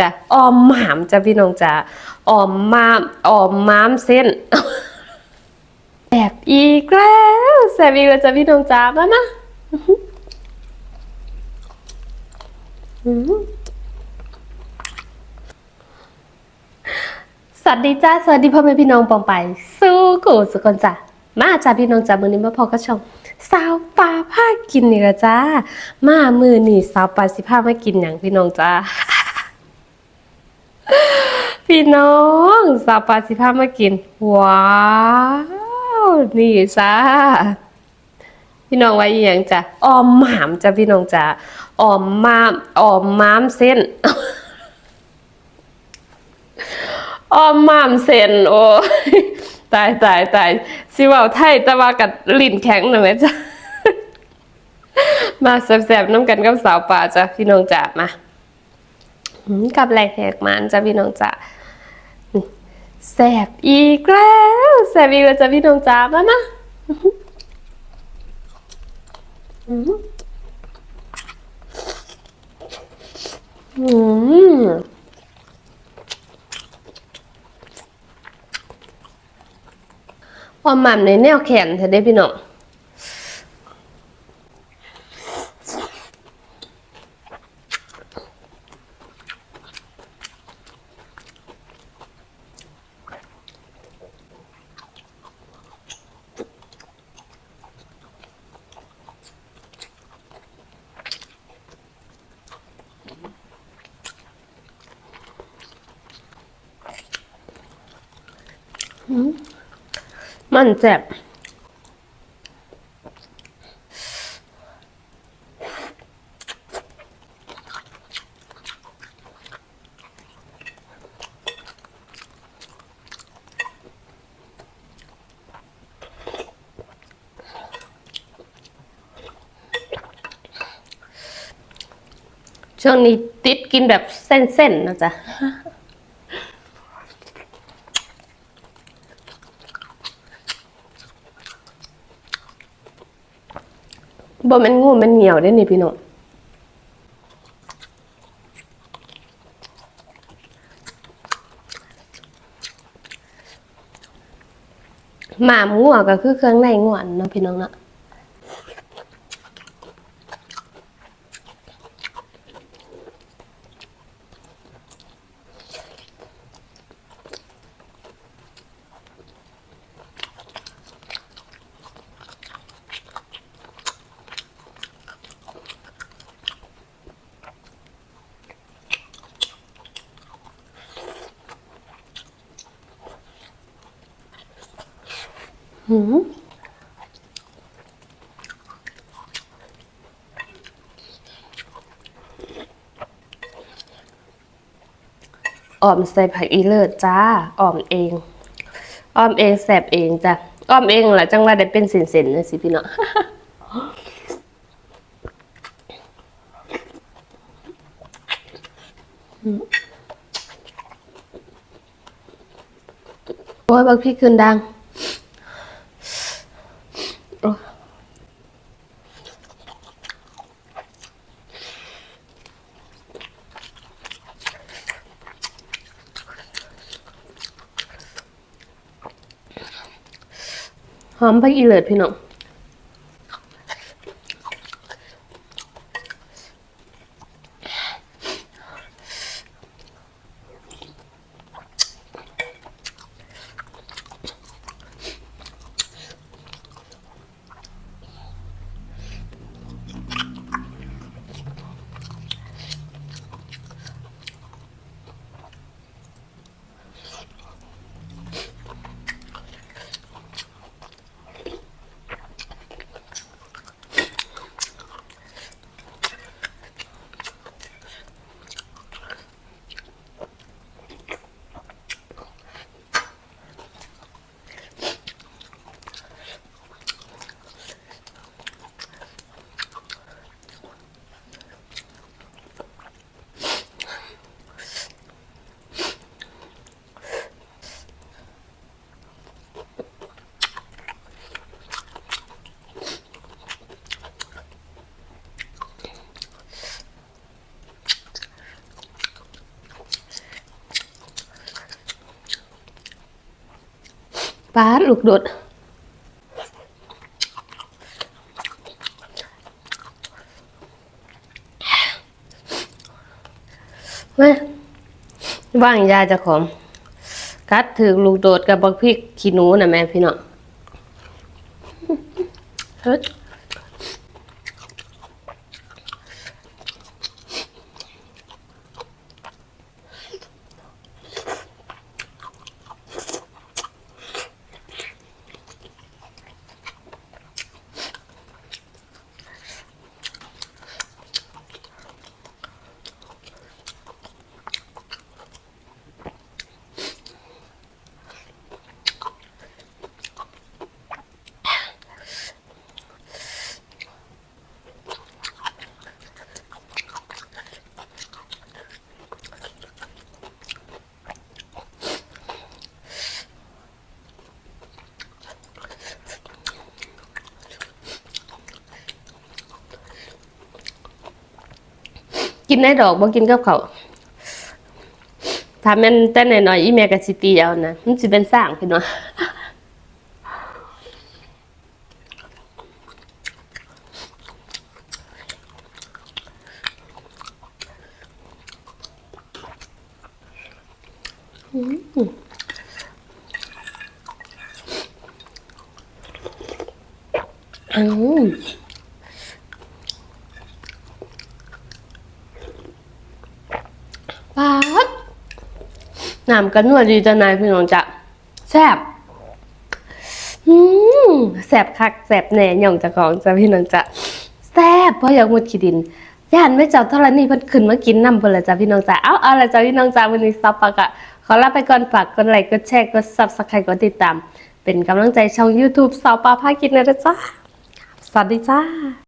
จะออมหมามจ้ะพี่น้องจ้ะออมมามออมมามเส้นแอบอีกแล้วแซบอีกแล้วจะพี่น้องจ้ามามาสวัสดีจ้าสวัสดีพ่อแม่พี่น้องปองไป สู้กูสุกคนจ้ะมาจ้าพี่น้องจ้ามือนี้มาพอก็ชมสาวปลาผ้ากินนี่ละจ้ามามือนี่สาวปลาสิผ้ามากินอย่างพี่น้องจ้า พี่น้องสาวปลาสิพามากิน ว้าวนี่จ้าพี่น้องไว้อหย่างจ้ะออมหมามจ้ะพี่น้องจ้ะออมมามออมมามเส้นออมมามเส้นโอ้ตายตายตายสิว่าไทยแต่ว่ากัดลิ้นแข็งหน่อยไหมจ๊ะมาแซ่บๆน้ำกันกับสาวป่าจ้ะพี่น้องจ้ะมา กับแหลกแหกมันจะพี่น้องจ๋าแสบอีกแล้วแสบอีกแล้วจะพี่น้องจ๋ามามาอื้อหืออื้อหืออืมความหมันในแนวแขนเธอได้พี่น้อง มันแจ็บช่วงนี้ติดกินแบบเส้นๆนะจ๊ะ บ่แมันงูมันเหนียวได้นี่พี่น้องหมามงัวก็คือเครื่องในงัวเนาะพี่น้องเนาะ หืมออมใส่ผักอีเลิศจ้าออมเอง ออมเองแสบเองจ้ะออมเองแหละจังว่าได้เป็นเส้นๆนะสิพี่เน้องโอ้ยบักพี่คืนดัง หอมพักอีเลิศพี่น้อง ปาลูกโดดมาว่างยาจะของกัดถือลูกโดดกับบักพริกขี้หนูนะแม่พี่น้อง กินได้ดอกบ่กินกับเขาถ้าแม่นแต่หน่อยๆอีแม่ก็สิตีเอานะมันสิเป็นสร้างพี่น้องอืม ปาดน้ำกันนวดดีจังนายพี่น้องจะแซ่บอืมแซ่บคักแซ่บแหน่หย่องจะของจะพี่น้องจะแซ่บเพราะอยากมุดขี้ดินย่านไม่เจ้าเท่าไรนี่เพิ่นขึ้นมากินน้ำเพิ่นละจ้ะพี่น้องจ้ะเอาเอาละจ้ะพี่น้องจ้ะวันนี้ซับปากอะขอลาไปก่อนฝากกดไลค์กดแชร์กด Subscribe กดติดตาม เป็นกำลังใจช่อง YouTube สาวปาพากินนะจ๊ะสวัสดีจ้า